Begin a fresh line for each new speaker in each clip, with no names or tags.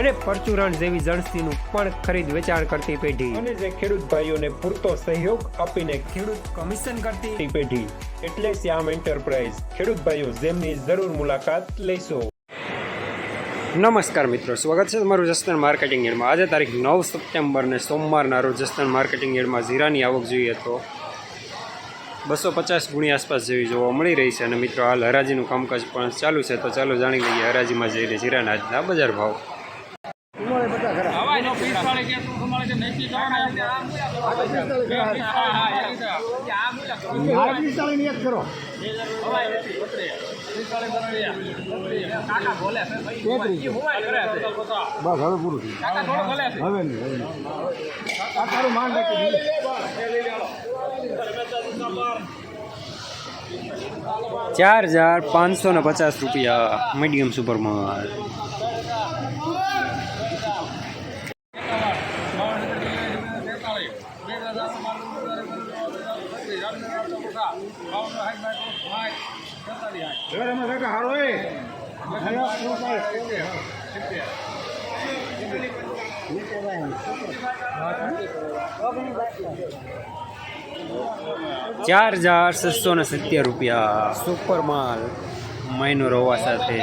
અને પરચુરણ જેવી જણસીનું પણ ખરીદ વેચાણ કરતી પેઢી. અને જે ખેડૂત ભાઈઓને પૂરતો સહયોગ આપીને ખેડૂત કમિશન કરતી પેઢી. એટલે શ્યામ એન્ટરપ્રાઇઝ. ખેડૂત ભાઈઓ જેમની જરૂર મુલાકાત લેશો. નમસ્કાર મિત્રો સ્વાગત છે તમારું જસ્તન માર્કેટિંગ એડમાં. આજે તારીખ નવ સપ્ટેમ્બરને સોમવારના રોજ જસ્તન માર્કેટિંગ યાર્ડમાં જીરાની આવક જોઈએ તો બસો પચાસ ગુણી આસપાસ જેવી જોવા મળી રહી છે. અને મિત્રો હાલ હરાજીનું કામકાજ પણ ચાલુ છે. તો ચાલો જાણી લઈએ હરાજીમાં જઈને જીરાના આજના બજાર ભાવ.
હવાઈનો પિસ્તાળીસ કે ચુમ્માળીસ કે નૈંસી કાકા બોલે છે ભાઈ હું વાય કરે છે
બસ હવે પૂરું થયું
કાકા થોડો બોલે છે
હવે નહીં હવે નહીં આ તારું માન રાખી
ચાર હજાર પાંચસો ને પચાસ રૂપિયા મીડિયમ સુપરમાં
હવે રમેશ કાકા હારો એ
ચાર હજાર છસો ને સિત્તેર રૂપિયા. સુપર માલ. મહિનો રવા સાથે.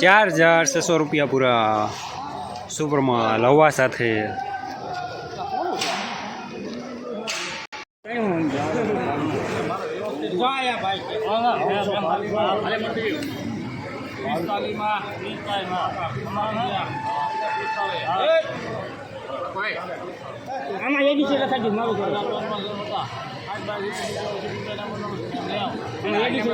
ચાર હજાર છસો રૂપિયા પૂરા સુપરમાં લવા સાથે.
આમાં છે મારું ઘર. આમાં એડી છે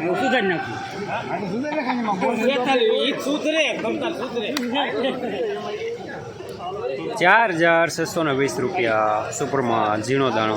હું સુધાર સુધરે સુધરે.
ચાર હજાર છસો ને વીસ રૂપિયા સુપરમાં ઝીણો દાણો.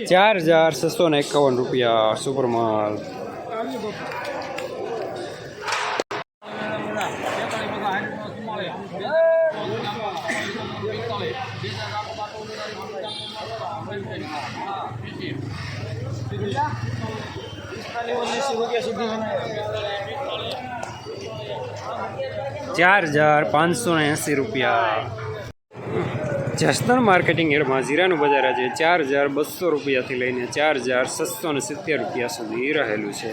ચાર હજાર છસો ને એકાવન રૂપિયા સુપર માલ ચાર હજાર પાંચસો ને એંસી રૂપિયા જસદણ માર્કેટિંગ યાર્ડમાં જીરાનું બજાર આજે ચાર હજાર બસો રૂપિયાથી લઈને ચાર હજાર છસો સિત્તેર રૂપિયા સુધી રહેલું છે.